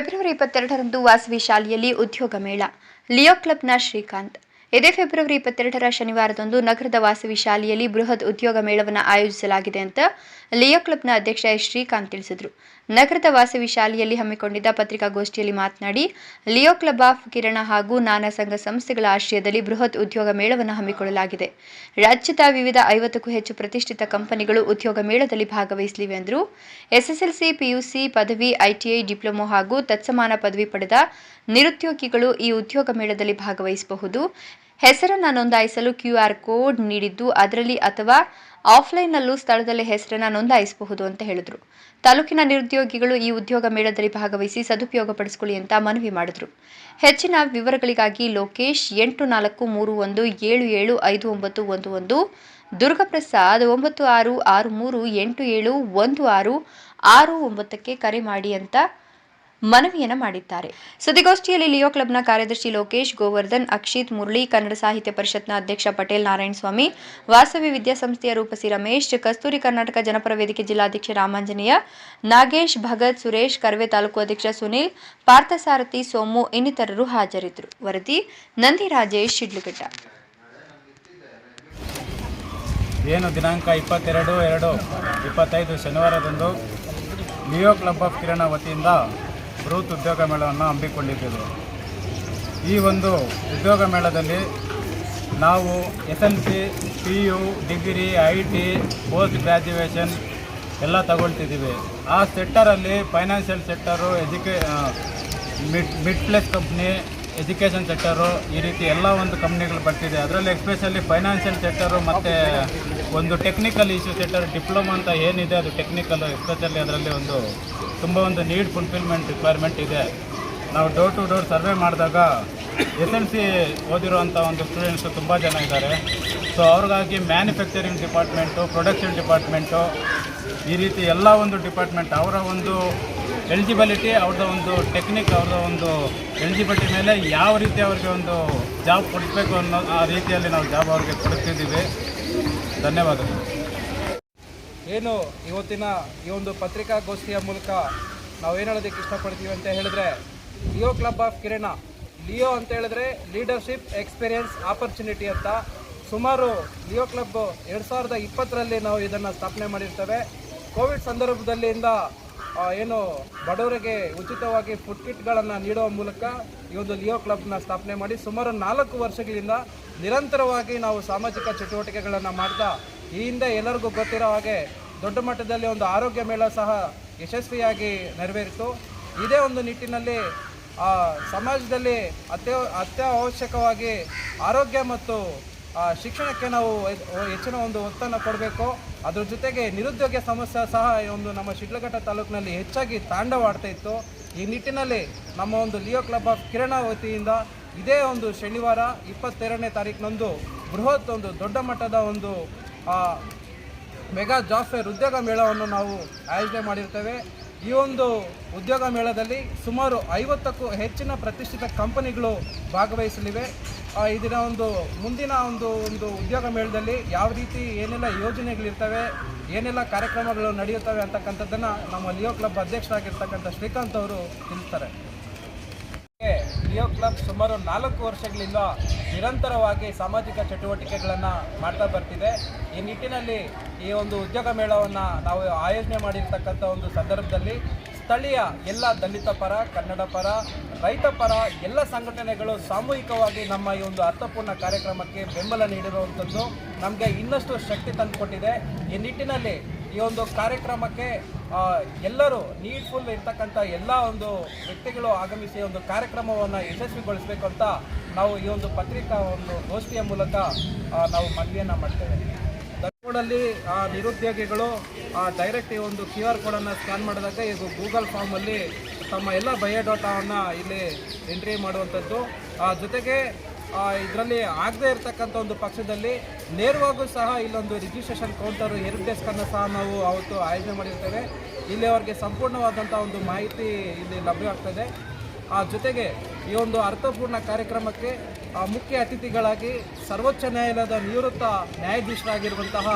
February ಇಪ್ಪತ್ತೆರಡರಂದು ವಾಸವಿ ಶಾಲೆಯಲ್ಲಿ ಉದ್ಯೋಗ ಮೇಳ. ಲಿಯೋ ಕ್ಲಬ್ನ ಶ್ರೀಕಾಂತ್. ಇದೇ ಫೆಬ್ರವರಿ ಇಪ್ಪತ್ತೆರಡರ ಶನಿವಾರದಂದು ನಗರದ ವಾಸವಿ ಶಾಲೆಯಲ್ಲಿ ಬೃಹತ್ ಉದ್ಯೋಗ ಮೇಳವನ್ನು ಆಯೋಜಿಸಲಾಗಿದೆ ಅಂತ ಲಿಯೋ ಕ್ಲಬ್ನ ಅಧ್ಯಕ್ಷ ಶ್ರೀಕಾಂತ್ ತಿಳಿಸಿದರು. ನಗರದ ವಾಸವಿ ಶಾಲೆಯಲ್ಲಿ ಹಮ್ಮಿಕೊಂಡಿದ್ದ ಪತ್ರಿಕಾಗೋಷ್ಠಿಯಲ್ಲಿ ಮಾತನಾಡಿ, ಲಿಯೋ ಕ್ಲಬ್ ಆಫ್ ಕಿರಣ ಹಾಗೂ ನಾನಾ ಸಂಘ ಸಂಸ್ಥೆಗಳ ಆಶ್ರಯದಲ್ಲಿ ಬೃಹತ್ ಉದ್ಯೋಗ ಮೇಳವನ್ನು ಹಮ್ಮಿಕೊಳ್ಳಲಾಗಿದೆ. ರಾಜ್ಯದ ವಿವಿಧ ಐವತ್ತಕ್ಕೂ ಹೆಚ್ಚು ಪ್ರತಿಷ್ಠಿತ ಕಂಪನಿಗಳು ಉದ್ಯೋಗ ಮೇಳದಲ್ಲಿ ಭಾಗವಹಿಸಲಿವೆ ಎಂದರು ಎಸ್ಎಸ್ಎಲ್ಸಿ, ಪಿಯುಸಿ, ಪದವಿ ಐಟಿಐ ಡಿಪ್ಲೊಮೊ ಹಾಗೂ ತತ್ಸಮಾನ ಪದವಿ ಪಡೆದ ನಿರುದ್ಯೋಗಿಗಳು ಈ ಉದ್ಯೋಗ ಮೇಳದಲ್ಲಿ ಭಾಗವಹಿಸಬಹುದು. ಹೆಸರನ್ನು ನೋಂದಾಯಿಸಲು ಕ್ಯೂಆರ್ ಕೋಡ್ ನೀಡಿದ್ದು, ಅದರಲ್ಲಿ ಅಥವಾ ಆಫ್ಲೈನ್ನಲ್ಲೂ ಸ್ಥಳದಲ್ಲಿ ಹೆಸರನ್ನು ನೋಂದಾಯಿಸಬಹುದು ಅಂತ ಹೇಳಿದ್ರು. ತಾಲೂಕಿನ ನಿರುದ್ಯೋಗಿಗಳು ಈ ಉದ್ಯೋಗ ಮೇಳದಲ್ಲಿ ಭಾಗವಹಿಸಿ ಸದುಪಯೋಗ ಪಡಿಸಿಕೊಳ್ಳಿ ಅಂತ ಮನವಿ ಮಾಡಿದ್ರು. ಹೆಚ್ಚಿನ ವಿವರಗಳಿಗಾಗಿ ಲೋಕೇಶ್ ಎಂಟು ನಾಲ್ಕು ಮೂರು ಒಂದು ಏಳು ಏಳು ಐದು ಒಂಬತ್ತು ಒಂದು ಒಂದು, ದುರ್ಗಪ್ರಸಾದ್ ಒಂಬತ್ತು ಆರು ಆರು ಮೂರು ಎಂಟು ಏಳು ಒಂದು ಆರು ಆರು ಒಂಬತ್ತಕ್ಕೆ ಕರೆ ಮಾಡಿ ಅಂತ ಮನವಿಯನ್ನ ಮಾಡಿದ್ದಾರೆ. ಸುದ್ದಿಗೋಷ್ಠಿಯಲ್ಲಿ ಲಿಯೋ ಕ್ಲಬ್ನ ಕಾರ್ಯದರ್ಶಿ ಲೋಕೇಶ್, ಗೋವರ್ಧನ್, ಅಕ್ಷಿತ್ ಮುರಳಿ, ಕನ್ನಡ ಸಾಹಿತ್ಯ ಪರಿಷತ್ನ ಅಧ್ಯಕ್ಷ ಪಟೇಲ್ ನಾರಾಯಣ ಸ್ವಾಮಿ ವಾಸವಿ ವಿದ್ಯಾಸಂಸ್ಥೆಯ ರೂಪಸಿ ರಮೇಶ್, ಕಸ್ತೂರಿ ಕರ್ನಾಟಕ ಜನಪರ ವೇದಿಕೆ ಜಿಲ್ಲಾಧ್ಯಕ್ಷ ರಾಮಾಂಜನೇಯ, ನಾಗೇಶ್, ಭಗತ್, ಸುರೇಶ್, ಕರ್ವೆ ತಾಲೂಕು ಅಧ್ಯಕ್ಷ ಸುನೀಲ್, ಪಾರ್ಥಸಾರಥಿ, ಸೋಮು ಇನ್ನಿತರರು ಹಾಜರಿದ್ದರು. ವರದಿ ನಂದಿ ರಾಜೇಶ್, ಶಿಡ್ಲಘಟ್ಟ. ಏನು ದಿನಾಂಕ ಇಪ್ಪತ್ತೆರಡು, ಎರಡು, ಇಪ್ಪತ್ತೈದು ಶನಿವಾರದಂದು ಲಿಯೋ ಕ್ಲಬ್ ಆಫ್ ಕಿರಣ ವತಿಯಿಂದ ಬೃಹತ್ ಉದ್ಯೋಗ ಮೇಳವನ್ನು ಹಮ್ಮಿಕೊಂಡಿದ್ದೆವು. ಈ ಒಂದು ಉದ್ಯೋಗ ಮೇಳದಲ್ಲಿ ನಾವು S L C P U degree I T post graduation ಎಲ್ಲ ತಗೊಳ್ತಿದ್ದೀವಿ. ಆ ಸೆಕ್ಟರಲ್ಲಿ financial sector, ಎಜುಕೇ mid mid place company, education sector ಈ ರೀತಿ ಎಲ್ಲ ಒಂದು ಕಂಪ್ನಿಗಳು ಬರ್ತಿದೆ. ಅದರಲ್ಲಿ ಎಸ್ಪೆಷಲಿ ಫೈನಾನ್ಷಿಯಲ್ ಸೆಕ್ಟರು ಮತ್ತು ಒಂದು ಟೆಕ್ನಿಕಲ್ ಇಶ್ಯೂ ಸೆಕ್ಟರ್, ಡಿಪ್ಲೊಮಾ ಅಂತ ಏನಿದೆ ಅದು ಟೆಕ್ನಿಕಲ್, ಎಸ್ಪೆಷಲಿ ಅದರಲ್ಲಿ ಒಂದು ತುಂಬ ಒಂದು ನೀಡ್ ಫುಲ್ಫಿಲ್ಮೆಂಟ್ ರಿಕ್ವೈರ್ಮೆಂಟ್ ಇದೆ. ನಾವು ಡೋರ್ ಟು ಡೋರ್ ಸರ್ವೆ ಮಾಡಿದಾಗ ಎಸ್ ಎಲ್ ಸಿ ಓದಿರುವಂಥ ಒಂದು ಸ್ಟೂಡೆಂಟ್ಸು ತುಂಬ ಜನ ಇದ್ದಾರೆ. ಸೊ ಅವ್ರಿಗಾಗಿ ಮ್ಯಾನುಫ್ಯಾಕ್ಚರಿಂಗ್ ಡಿಪಾರ್ಟ್ಮೆಂಟು ಪ್ರೊಡಕ್ಷನ್ ಡಿಪಾರ್ಟ್ಮೆಂಟು ಈ ರೀತಿ ಎಲ್ಲ ಒಂದು ಡಿಪಾರ್ಟ್ಮೆಂಟ್ ಅವರ ಒಂದು ಎಲಿಜಿಬಿಲಿಟಿ ಅವ್ರದ್ದು ಒಂದು ಟೆಕ್ನಿಕ್ ಅವ್ರದ್ದು ಒಂದು ಎಲಿಜಿಬಿಲಿಟಿ ಮೇಲೆ ಯಾವ ರೀತಿ ಅವ್ರಿಗೆ ಒಂದು ಜಾಬ್ ಕೊಡಬೇಕು ಅನ್ನೋ ಆ ರೀತಿಯಲ್ಲಿ ನಾವು ಜಾಬ್ ಅವ್ರಿಗೆ ಕೊಡ್ತಿದ್ದೀವಿ ಧನ್ಯವಾದಗಳು. ಏನು ಇವತ್ತಿನ ಈ ಒಂದು ಪತ್ರಿಕಾಗೋಷ್ಠಿಯ ಮೂಲಕ ನಾವು ಏನು ಹೇಳೋದಕ್ಕೆ ಇಷ್ಟಪಡ್ತೀವಿ ಅಂತ ಹೇಳಿದ್ರೆ Leo club of Kirana Leo ಅಂತ ಹೇಳಿದ್ರೆ ಲೀಡರ್ಶಿಪ್ ಎಕ್ಸ್ಪೀರಿಯನ್ಸ್ ಆಪರ್ಚುನಿಟಿ ಅಂತ. ಸುಮಾರು ಲಿಯೋ ಕ್ಲಬ್ ಎರಡು ಸಾವಿರದ ಇಪ್ಪತ್ತರಲ್ಲಿ ನಾವು ಇದನ್ನು ಸ್ಥಾಪನೆ ಮಾಡಿರ್ತೇವೆ. ಕೋವಿಡ್ ಸಂದರ್ಭದಲ್ಲಿಂದ ಏನು ಬಡವರಿಗೆ ಉಚಿತವಾಗಿ ಫುಡ್ ಕಿಟ್ಗಳನ್ನು ನೀಡುವ ಮೂಲಕ ಈ ಒಂದು ಲಿಯೋ ಕ್ಲಬ್ನ ಸ್ಥಾಪನೆ ಮಾಡಿ ಸುಮಾರು ನಾಲ್ಕು ವರ್ಷಗಳಿಂದ ನಿರಂತರವಾಗಿ ನಾವು ಸಾಮಾಜಿಕ ಚಟುವಟಿಕೆಗಳನ್ನು ಮಾಡ್ತಾ ಈ ಹಿಂದೆ ಎಲ್ಲರಿಗೂ ಗೊತ್ತಿರೋ ಹಾಗೆ ದೊಡ್ಡ ಮಟ್ಟದಲ್ಲಿ ಒಂದು ಆರೋಗ್ಯ ಮೇಳ ಸಹ ಯಶಸ್ವಿಯಾಗಿ ನೆರವೇರಿತು. ಇದೇ ಒಂದು ನಿಟ್ಟಿನಲ್ಲಿ ಸಮಾಜದಲ್ಲಿ ಅತ್ಯ ಅತ್ಯವಶ್ಯಕವಾಗಿ ಆರೋಗ್ಯ ಮತ್ತು ಶಿಕ್ಷಣಕ್ಕೆ ನಾವು ಹೆಚ್ಚಿನ ಒಂದು ಒತ್ತನ್ನು ಕೊಡಬೇಕು. ಅದ್ರ ಜೊತೆಗೆ ನಿರುದ್ಯೋಗ ಸಮಸ್ಯೆ ಸಹ ಒಂದು ನಮ್ಮ ಶಿಡ್ಲಘಟ್ಟ ತಾಲೂಕಿನಲ್ಲಿ ಹೆಚ್ಚಾಗಿ ತಾಂಡವಾಡ್ತಾ ಇತ್ತು. ಈ ನಿಟ್ಟಿನಲ್ಲಿ ನಮ್ಮ ಒಂದು ಲಿಯೋ ಕ್ಲಬ್ ಆಫ್ ಕಿರಣ ವತಿಯಿಂದ ಇದೇ ಒಂದು ಶನಿವಾರ ಇಪ್ಪತ್ತೆರಡನೇ ತಾರೀಕಿನಂದು ಬೃಹತ್ ಒಂದು ದೊಡ್ಡ ಮಟ್ಟದ ಒಂದು ಮೆಗಾ ಜಾಬ್ ಫೇರ್ ಉದ್ಯೋಗ ಮೇಳವನ್ನು ನಾವು ಆಯೋಜನೆ ಮಾಡಿರ್ತೇವೆ. ಈ ಒಂದು ಉದ್ಯೋಗ ಮೇಳದಲ್ಲಿ ಸುಮಾರು ಐವತ್ತಕ್ಕೂ ಹೆಚ್ಚಿನ ಪ್ರತಿಷ್ಠಿತ ಕಂಪನಿಗಳು ಭಾಗವಹಿಸಲಿವೆ. ಇದರ ಒಂದು ಮುಂದಿನ ಒಂದು ಒಂದು ಉದ್ಯೋಗ ಮೇಳದಲ್ಲಿ ಯಾವ ರೀತಿ ಏನೆಲ್ಲ ಯೋಜನೆಗಳಿರ್ತವೆ, ಏನೆಲ್ಲ ಕಾರ್ಯಕ್ರಮಗಳು ನಡೆಯುತ್ತವೆ ಅಂತಕ್ಕಂಥದ್ದನ್ನು ನಮ್ಮ ಲಿಯೋ ಕ್ಲಬ್ ಅಧ್ಯಕ್ಷರಾಗಿರ್ತಕ್ಕಂಥ ಶ್ರೀಕಾಂತ್ ಅವರು ತಿಳಿಸ್ತಾರೆ. ಲಿಯೋ ಕ್ಲಬ್ ಸುಮಾರು ನಾಲ್ಕು ವರ್ಷಗಳಿಂದ ನಿರಂತರವಾಗಿ ಸಾಮಾಜಿಕ ಚಟುವಟಿಕೆಗಳನ್ನು ಮಾಡ್ತಾ ಬರ್ತಿದೆ. ಈ ನಿಟ್ಟಿನಲ್ಲಿ ಈ ಒಂದು ಉದ್ಯೋಗ ಮೇಳವನ್ನು ನಾವು ಆಯೋಜನೆ ಮಾಡಿರ್ತಕ್ಕಂಥ ಒಂದು ಸಂದರ್ಭದಲ್ಲಿ ಸ್ಥಳೀಯ ಎಲ್ಲ ದಲಿತ ಪರ, ಕನ್ನಡ ಪರ, ರೈತ ಪರ ಎಲ್ಲ ಸಂಘಟನೆಗಳು ಸಾಮೂಹಿಕವಾಗಿ ನಮ್ಮ ಈ ಒಂದು ಅರ್ಥಪೂರ್ಣ ಕಾರ್ಯಕ್ರಮಕ್ಕೆ ಬೆಂಬಲ ನೀಡಿರುವಂಥದ್ದು ನಮಗೆ ಇನ್ನಷ್ಟು ಶಕ್ತಿ ತಂದುಕೊಟ್ಟಿದೆ. ಈ ನಿಟ್ಟಿನಲ್ಲಿ ಈ ಒಂದು ಕಾರ್ಯಕ್ರಮಕ್ಕೆ ಎಲ್ಲರೂ ನೀಡ್ಫುಲ್ ಇರ್ತಕ್ಕಂಥ ಎಲ್ಲ ಒಂದು ವ್ಯಕ್ತಿಗಳು ಆಗಮಿಸಿ ಒಂದು ಕಾರ್ಯಕ್ರಮವನ್ನು ಯಶಸ್ವಿಗೊಳಿಸಬೇಕು ಅಂತ ನಾವು ಈ ಒಂದು ಪತ್ರಿಕಾ ಒಂದು ಗೋಷ್ಠಿಯ ಮೂಲಕ ನಾವು ಮನವಿಯನ್ನು ಮಾಡ್ತೇವೆ. ಆ ನಿರುದ್ಯೋಗಿಗಳು ಡೈರೆಕ್ಟ್ ಈ ಒಂದು ಕ್ಯೂ ಆರ್ ಕೋಡನ್ನು ಸ್ಕ್ಯಾನ್ ಮಾಡಿದಾಗ ಇದು ಗೂಗಲ್ ಫಾರ್ಮಲ್ಲಿ ತಮ್ಮ ಎಲ್ಲ ಬಯೋಡಾಟಾವನ್ನು ಇಲ್ಲಿ ಎಂಟ್ರಿ ಮಾಡುವಂಥದ್ದು. ಆ, ಜೊತೆಗೆ ಇದರಲ್ಲಿ ಆಗದೇ ಇರತಕ್ಕಂಥ ಒಂದು ಪಕ್ಷದಲ್ಲಿ ನೇರವಾಗೂ ಸಹ ಇಲ್ಲೊಂದು ರಿಜಿಸ್ಟ್ರೇಷನ್ ಕೌಂಟರ್ ಎರಡು ಡೆಸ್ಕನ್ನು ಸಹ ನಾವು ಅವತ್ತು ಆಯೋಜನೆ ಮಾಡಿರ್ತೇವೆ. ಇಲ್ಲಿ ಅವರಿಗೆ ಸಂಪೂರ್ಣವಾದಂಥ ಒಂದು ಮಾಹಿತಿ ಇಲ್ಲಿ ಲಭ್ಯವಾಗ್ತದೆ ಆ, ಜೊತೆಗೆ ಈ ಒಂದು ಅರ್ಥಪೂರ್ಣ ಕಾರ್ಯಕ್ರಮಕ್ಕೆ ಮುಖ್ಯ ಅತಿಥಿಗಳಾಗಿ ಸರ್ವೋಚ್ಚ ನ್ಯಾಯಾಲಯದ ನಿವೃತ್ತ ನ್ಯಾಯಾಧೀಶರಾಗಿರುವಂತಹ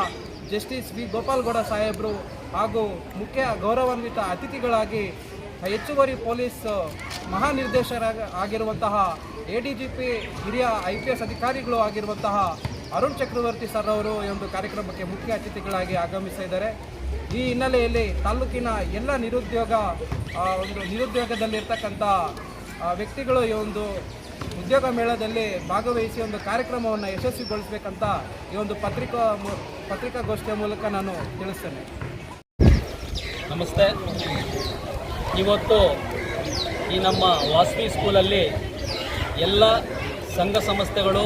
ಜಸ್ಟಿಸ್ ವಿ. ಗೋಪಾಲ್ಗೌಡ ಸಾಹೇಬರು ಹಾಗೂ ಮುಖ್ಯ ಗೌರವಾನ್ವಿತ ಅತಿಥಿಗಳಾಗಿ ಹೆಚ್ಚುವರಿ ಪೊಲೀಸ್ ಮಹಾನಿರ್ದೇಶಕರಾಗ ಆಗಿರುವಂತಹ ಎ ಡಿ ಜಿ ಪಿ ಹಿರಿಯ ಐ ಪಿ ಎಸ್ ಅಧಿಕಾರಿಗಳು ಆಗಿರುವಂತಹ ಅರುಣ್ ಚಕ್ರವರ್ತಿ ಸರ್ ಅವರು ಈ ಒಂದು ಕಾರ್ಯಕ್ರಮಕ್ಕೆ ಮುಖ್ಯ ಅತಿಥಿಗಳಾಗಿ ಆಗಮಿಸಿದ್ದಾರೆ ಈ ಹಿನ್ನೆಲೆಯಲ್ಲಿ ತಾಲೂಕಿನ ಎಲ್ಲ ನಿರುದ್ಯೋಗ ಒಂದು ನಿರುದ್ಯೋಗದಲ್ಲಿರ್ತಕ್ಕಂಥ ವ್ಯಕ್ತಿಗಳು ಈ ಒಂದು ಉದ್ಯೋಗ ಮೇಳದಲ್ಲಿ ಭಾಗವಹಿಸಿ ಒಂದು ಕಾರ್ಯಕ್ರಮವನ್ನು ಯಶಸ್ವಿಗೊಳಿಸಬೇಕಂತ ಈ ಒಂದು ಪತ್ರಿಕಾ ಪತ್ರಿಕಾಗೋಷ್ಠಿಯ ಮೂಲಕ ನಾನು ತಿಳಿಸ್ತೇನೆ. ನಮಸ್ತೆ. ಇವತ್ತು ಈ ನಮ್ಮ ವಾಸವಿ ಸ್ಕೂಲಲ್ಲಿ ಎಲ್ಲ ಸಂಘ ಸಂಸ್ಥೆಗಳು,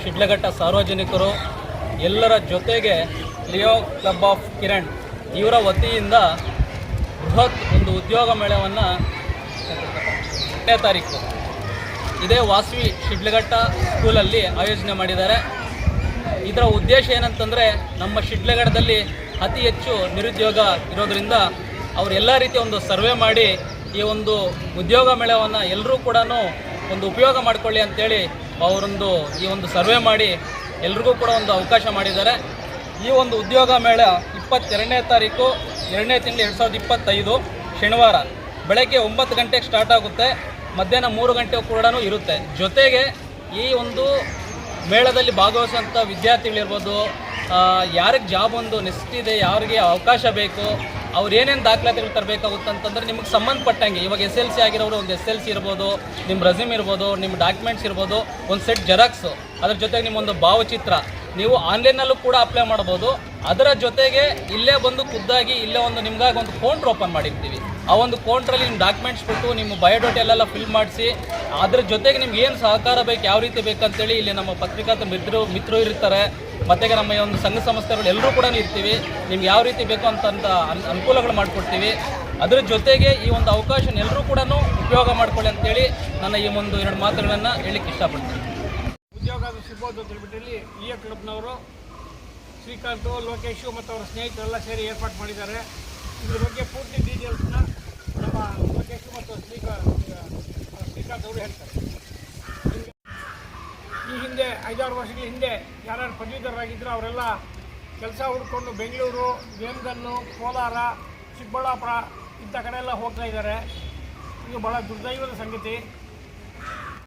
ಶಿಡ್ಲಘಟ್ಟ ಸಾರ್ವಜನಿಕರು, ಎಲ್ಲರ ಜೊತೆಗೆ ಲಿಯೋ ಕ್ಲಬ್ ಆಫ್ ಕಿರಣ್ ಇವರ ವತಿಯಿಂದ ಬೃಹತ್ ಒಂದು ಉದ್ಯೋಗ ಮೇಳವನ್ನು ಎಂಟನೇ ತಾರೀಕು. ಇದೇ ವಾಸವಿ ಶಿಡ್ಲಘಟ್ಟ ಸ್ಕೂಲಲ್ಲಿ ಆಯೋಜನೆ ಮಾಡಿದ್ದಾರೆ. ಇದರ ಉದ್ದೇಶ ಏನಂತಂದರೆ ನಮ್ಮ ಶಿಡ್ಲಘಟ್ಟದಲ್ಲಿ ಅತಿ ಹೆಚ್ಚು ನಿರುದ್ಯೋಗ ಇರೋದರಿಂದ ಅವರೆಲ್ಲ ರೀತಿಯ ಒಂದು ಸರ್ವೆ ಮಾಡಿ ಈ ಒಂದು ಉದ್ಯೋಗ ಮೇಳವನ್ನು ಎಲ್ಲರೂ ಕೂಡ ಒಂದು ಉಪಯೋಗ ಮಾಡಿಕೊಳ್ಳಿ ಅಂತೇಳಿ ಅವರೊಂದು ಈ ಒಂದು ಸರ್ವೆ ಮಾಡಿ ಎಲ್ರಿಗೂ ಕೂಡ ಒಂದು ಅವಕಾಶ ಮಾಡಿದ್ದಾರೆ. ಈ ಒಂದು ಉದ್ಯೋಗ ಮೇಳ ಇಪ್ಪತ್ತೆರಡನೇ ತಾರೀಕು, ಎರಡನೇ ತಿಂಗಳು ಎರಡು ಸಾವಿರದ ಇಪ್ಪತ್ತೈದು, ಶನಿವಾರ. ಬೆಳಗ್ಗೆ ಒಂಬತ್ತು ಗಂಟೆಗೆ ಸ್ಟಾರ್ಟ್ ಆಗುತ್ತೆ. ಮಧ್ಯಾಹ್ನ ಮೂರು ಗಂಟೆ ಕೂಡ ಇರುತ್ತೆ. ಜೊತೆಗೆ ಈ ಒಂದು ಮೇಳದಲ್ಲಿ ಭಾಗವಹಿಸುವಂಥ ವಿದ್ಯಾರ್ಥಿಗಳಿರ್ಬೋದು ಯಾರಿಗೆ ಜಾಬ್ ಒಂದು ನೆಸ್ಟಿದೆ ಯಾರಿಗೆ ಅವಕಾಶ ಬೇಕು ಅವ್ರು ಏನೇನು ದಾಖಲಾತಿಗಳು ತರಬೇಕಾಗುತ್ತೆ ಅಂತಂದ್ರೆ ನಿಮಗೆ ಸಂಬಂಧಪಟ್ಟಂಗೆ, ಇವಾಗ ಎಸ್ ಎಲ್ ಸಿ ಆಗಿರೋರು ಒಂದು ಎಸ್ ಎಲ್ ಸಿ ಇರ್ಬೋದು ನಿಮ್ಮ ರೆಸ್ಯೂಮ್ ಇರ್ಬೋದು ನಿಮ್ಮ ಡಾಕ್ಯುಮೆಂಟ್ಸ್ ಇರ್ಬೋದು, ಒಂದು ಸೆಟ್ ಜೆರಾಕ್ಸು ಅದ್ರ ಜೊತೆಗೆ ನಿಮ್ಮೊಂದು ಭಾವಚಿತ್ರ. ನೀವು ಆನ್ಲೈನಲ್ಲೂ ಕೂಡ ಅಪ್ಲೈ ಮಾಡ್ಬೋದು. ಅದರ ಜೊತೆಗೆ ಇಲ್ಲೇ ಬಂದು ಖುದ್ದಾಗಿ ಇಲ್ಲೇ ಒಂದು ನಿಮ್ಗಾಗಿ ಒಂದು ಫೋನ್ ಓಪನ್ ಮಾಡಿರ್ತೀವಿ. ಆ ಒಂದು ಕೌಂಟ್ರಲ್ಲಿ ನಿಮ್ಮ ಡಾಕ್ಯುಮೆಂಟ್ಸ್ ಕೊಟ್ಟು ನಿಮ್ಮ ಬಯೋಡೇಟಾ ಎಲ್ಲ ಫಿಲ್ ಮಾಡಿಸಿ, ಅದ್ರ ಜೊತೆಗೆ ನಿಮ್ಗೆ ಏನು ಸಹಕಾರ ಬೇಕು, ಯಾವ ರೀತಿ ಬೇಕಂತೇಳಿ ಇಲ್ಲಿ ನಮ್ಮ ಪತ್ರಿಕಾ ಮಿತ್ರರು ಮಿತ್ರರು ಇರ್ತಾರೆ. ಮತ್ತೆ ನಮ್ಮ ಈ ಒಂದು ಸಂಘ ಸಂಸ್ಥೆಗಳು ಎಲ್ಲರೂ ಕೂಡ ಇರ್ತೀವಿ. ನಿಮ್ಗೆ ಯಾವ ರೀತಿ ಬೇಕು ಅಂತಂತ ಅನ್- ಅನುಕೂಲಗಳು ಮಾಡಿಕೊಡ್ತೀವಿ. ಅದ್ರ ಜೊತೆಗೆ ಈ ಒಂದು ಅವಕಾಶ ಎಲ್ಲರೂ ಕೂಡ ಉಪಯೋಗ ಮಾಡ್ಕೊಳ್ಳಿ ಅಂತೇಳಿ ನನ್ನ ಈ ಒಂದು ಎರಡು ಮಾತುಗಳನ್ನು ಹೇಳಲಿಕ್ಕೆ ಇಷ್ಟಪಡ್ತೀನಿ. ಉದ್ಯೋಗ ಸಿಗ್ಬೋದು ಅಂತ ಹೇಳ್ಬಿಟ್ಟು ಇ ಎ ಕ್ಲಬ್ನವರು ಶ್ರೀಕಾಂತ್, ಲೋಕೇಶು ಮತ್ತು ಅವರ ಸ್ನೇಹಿತರೆಲ್ಲ ಸೇರಿ ಏರ್ಪಾಟ್ ಮಾಡಿದ್ದಾರೆ. ಇದ್ರ ಬಗ್ಗೆ ಪೂರ್ತಿ ಡೀಟೇಲ್ಸ್ನ ಮತ್ತು ಸ್ಪೀಕರ್ ಸ್ಪೀಕರ್ ಹೇಳ್ತಾರೆ ಈ ಹಿಂದೆ ಐದಾರು ವರ್ಷಗಳ ಹಿಂದೆ ಯಾರ್ಯಾರು ಪದವೀಧರರಾಗಿದ್ದರು ಅವರೆಲ್ಲ ಕೆಲಸ ಹುಡ್ಕೊಂಡು ಬೆಂಗಳೂರು, ವೇಮಗಲ್ಲು, ಕೋಲಾರ, ಚಿಕ್ಕಬಳ್ಳಾಪುರ ಇಂಥ ಕಡೆ ಎಲ್ಲ ಹೋಗ್ತಾ ಇದ್ದಾರೆ. ಇದು ಭಾಳ ದುರ್ದೈವದ ಸಂಗತಿ.